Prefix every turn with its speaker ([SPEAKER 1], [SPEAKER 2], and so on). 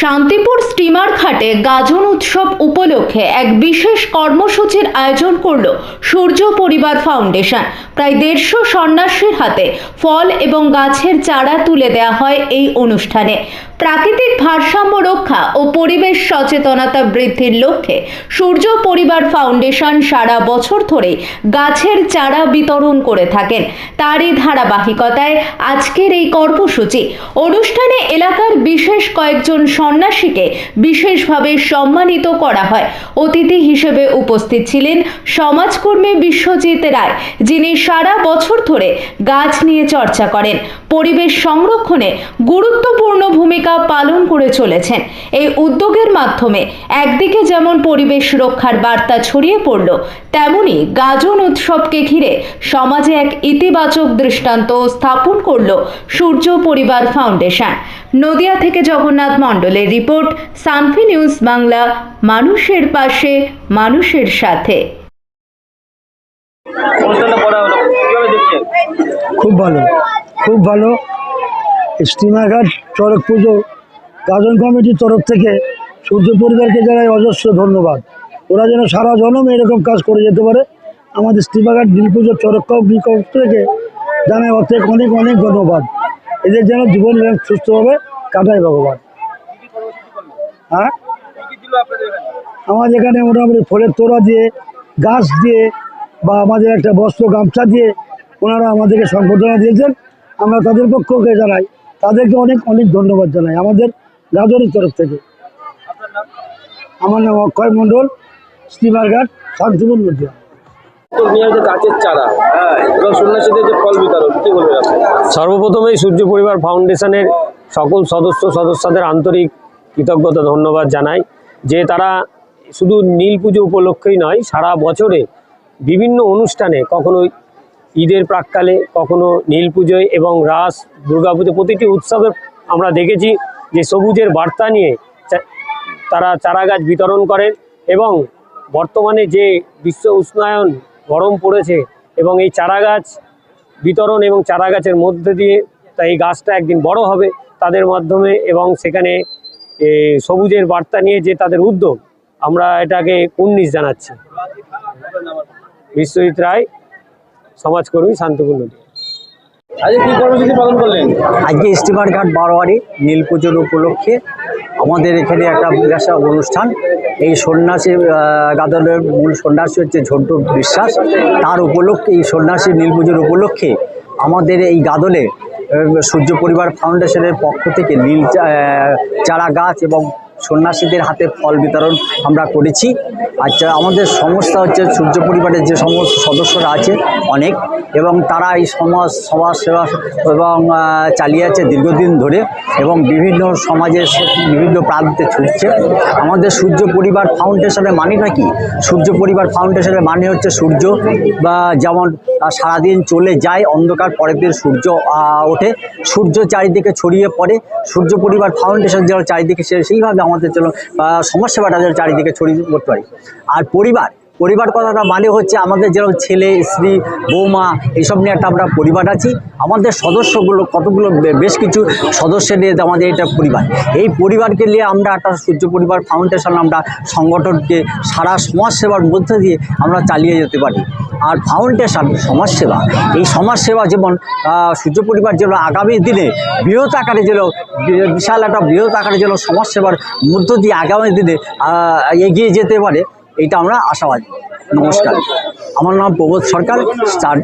[SPEAKER 1] Shantipur steamer ঘাটে গাজন উৎসব উপলক্ষে এক বিশেষ কর্মসূচির আয়োজন করল সূর্য পরিবার ফাউন্ডেশন। প্রায় দেড়শো সন্ন্যাসীর হাতে ফল এবং গাছের চারা তুলে দেওয়া হয় এই অনুষ্ঠানে। প্রাকৃতিক ভারসাম্য রক্ষা ও পরিবেশ সচেতনতা বৃদ্ধির লক্ষ্যে সূর্য পরিবার ফাউন্ডেশন সারা বছর ধরে গাছের চারা বিতরণ করে থাকেন। তারই ধারাবাহিকতায় আজকের এই কর্মসূচি। অনুষ্ঠানে এলাকার বিশেষ কয়েকজন সন্ন্যাসীকে বিশেষভাবে সম্মানিত করা হয়। অতিথি হিসেবে উপস্থিত ছিলেন সমাজকর্মী বিশ্বজিৎ রায়, যিনি সারা বছর ধরে গাছ নিয়ে চর্চা করেন। পরিবেশ সংরক্ষণে গুরুত্বপূর্ণ ভূমিকা পালন করে চলেছেন। এই উদ্যোগের মাধ্যমে একদিকে যেমন পরিবেশ রক্ষার বার্তা ছড়িয়ে পড়ল, তেমনি গাজন উৎসবকে ঘিরে সমাজে এক ইতিবাচক দৃষ্টান্ত স্থাপন করল সূর্য পরিবার ফাউন্ডেশন। নদিয়া থেকে জগন্নাথ মণ্ডলের রিপোর্ট সানফি নিউজ বাংলা মানুষের পাশে মানুষের সাথে।
[SPEAKER 2] খুব ভালো খুব ভালো। স্টিমার ঘাট চড়ক পুজো গাজন কমিটির তরফ থেকে সূর্য পরিবারকে জানাই অজস্র ধন্যবাদ। ওরা যেন সারা জনম এরকম কাজ করে যেতে পারে। আমাদের স্টিমাঘাট নীল পুজো চড়ক থেকে জানাই অনেক অনেক অনেক ধন্যবাদ। এদের যেন জীবন সুস্থভাবে কাটায় ভগবান। হ্যাঁ? আমাদের এখানে মোটামুটি ফলের তোড়া দিয়ে গাছ দিয়ে বা আমাদের একটা বস্ত্র গামছা দিয়ে ওনারা আমাদেরকে সম্বর্ধনা দিয়েছেন। আমরা তাদের পক্ষকে জানাই, তাদেরকে অনেক অনেক ধন্যবাদ জানাই আমাদের গাজরের তরফ থেকে। আমার নাম অক্ষয় মণ্ডল স্টিমার ঘাট শান্তিপুর নদিয়া
[SPEAKER 3] তো গাছের চারা এবং সন্ন্যাসীদের যে ফল বিতরণ কি বলবেন আপনি
[SPEAKER 4] সর্বপ্রথমেই সূর্য পরিবার ফাউন্ডেশনের সকল সদস্য, সদস্যদের আন্তরিক কৃতজ্ঞতা, ধন্যবাদ জানাই যে তারা শুধু নীল পুজো উপলক্ষেই নয়, সারা বছরে বিভিন্ন অনুষ্ঠানে, কখনো ঈদের প্রাককালে, কখনো নীল পুজোয় এবং রাস, দুর্গাপুজো প্রতিটি উৎসবে আমরা দেখেছি যে সবুজের বার্তা নিয়ে তারা চারাগাছ বিতরণ করেন এবং বর্তমানে যে বিশ্ব উষ্ণায়ন গরম পড়েছে এবং এই চারাগাছ বিতরণ এবং চারা গাছের মধ্যে দিয়ে তাই এই গাছটা একদিন বড় হবে তাদের মাধ্যমে এবং সেখানে সবুজের বার্তা নিয়ে যে তাদের উদ্যোগ আমরা এটাকে উন্নিশ জানাচ্ছি। বিশ্বজিৎ রায় সমাজকর্মী শান্তিপূর্ণ
[SPEAKER 3] আজকে কি কর্মসূচি পালন করলেন?
[SPEAKER 5] আজকে স্টিমার ঘাট বারোয়ারি নীল পুজোর উপলক্ষে আমাদের এখানে একটা বিরাসা অনুষ্ঠান। এই সন্ন্যাসী গাদলের মূল সন্ন্যাসী হচ্ছে ঝন্টু বিশ্বাস। তার উপলক্ষে এই সন্ন্যাসী নীল পুজোর উপলক্ষে আমাদের এই গাদলে সূর্য পরিবার ফাউন্ডেশনের পক্ষ থেকে নীল চারা গাছ এবং সন্ন্যাসীদের হাতে ফল বিতরণ আমরা করেছি। আচ্ছা আমাদের সংস্থা হচ্ছে সূর্য পরিবারের যে সমস্ত সদস্যরা আছে, অনেক, এবং তারা এই সমাজ সমাজ সেবা এবং চালিয়ে আছে দীর্ঘদিন ধরে এবং বিভিন্ন সমাজে বিভিন্ন প্রান্তে ছুটছে। আমাদের সূর্য পরিবার ফাউন্ডেশনের মানেটা কি? সূর্য পরিবার ফাউন্ডেশনের মানে হচ্ছে সূর্য বা যেমন সারাদিন চলে যায় অন্ধকার পরের দিন সূর্য ওঠে। সূর্য চারিদিকে ছড়িয়ে পড়ে। সূর্য পরিবার ফাউন্ডেশন যেন চারিদিকে সেইভাবে আমাদের আহ, সমাজসেবাটা যেন চারিদিকে ছড়িয়ে পড়তে পারি। আর পরিবার পরিবার কথাটা মানে হচ্ছে আমাদের যেরকম ছেলে, স্ত্রী, বৌমা এইসব নিয়ে একটা আমরা পরিবার আছি। আমাদের সদস্যগুলো কতগুলো বেশ কিছু সদস্য নিয়ে আমাদের এটা পরিবার। এই পরিবারকে নিয়ে আমরা একটা সূর্য পরিবার ফাউন্ডেশন আমরা সংগঠনকে সারা সমাজসেবার মধ্যে দিয়ে আমরা চালিয়ে যেতে পারি। আর ফাউন্ডেশন সমাজসেবা, এই সমাজসেবা যেমন সূর্য পরিবার যেন আগামী দিনে বৃহৎ আকারে যেন বিশাল একটা বৃহৎ আকারে যেন সমাজসেবার মধ্য দিয়ে আগামী দিনে এগিয়ে যেতে পারে এইটা আমরা আশাবাদী। নমস্কার। আমার নাম প্রবোধ সরকার স্টার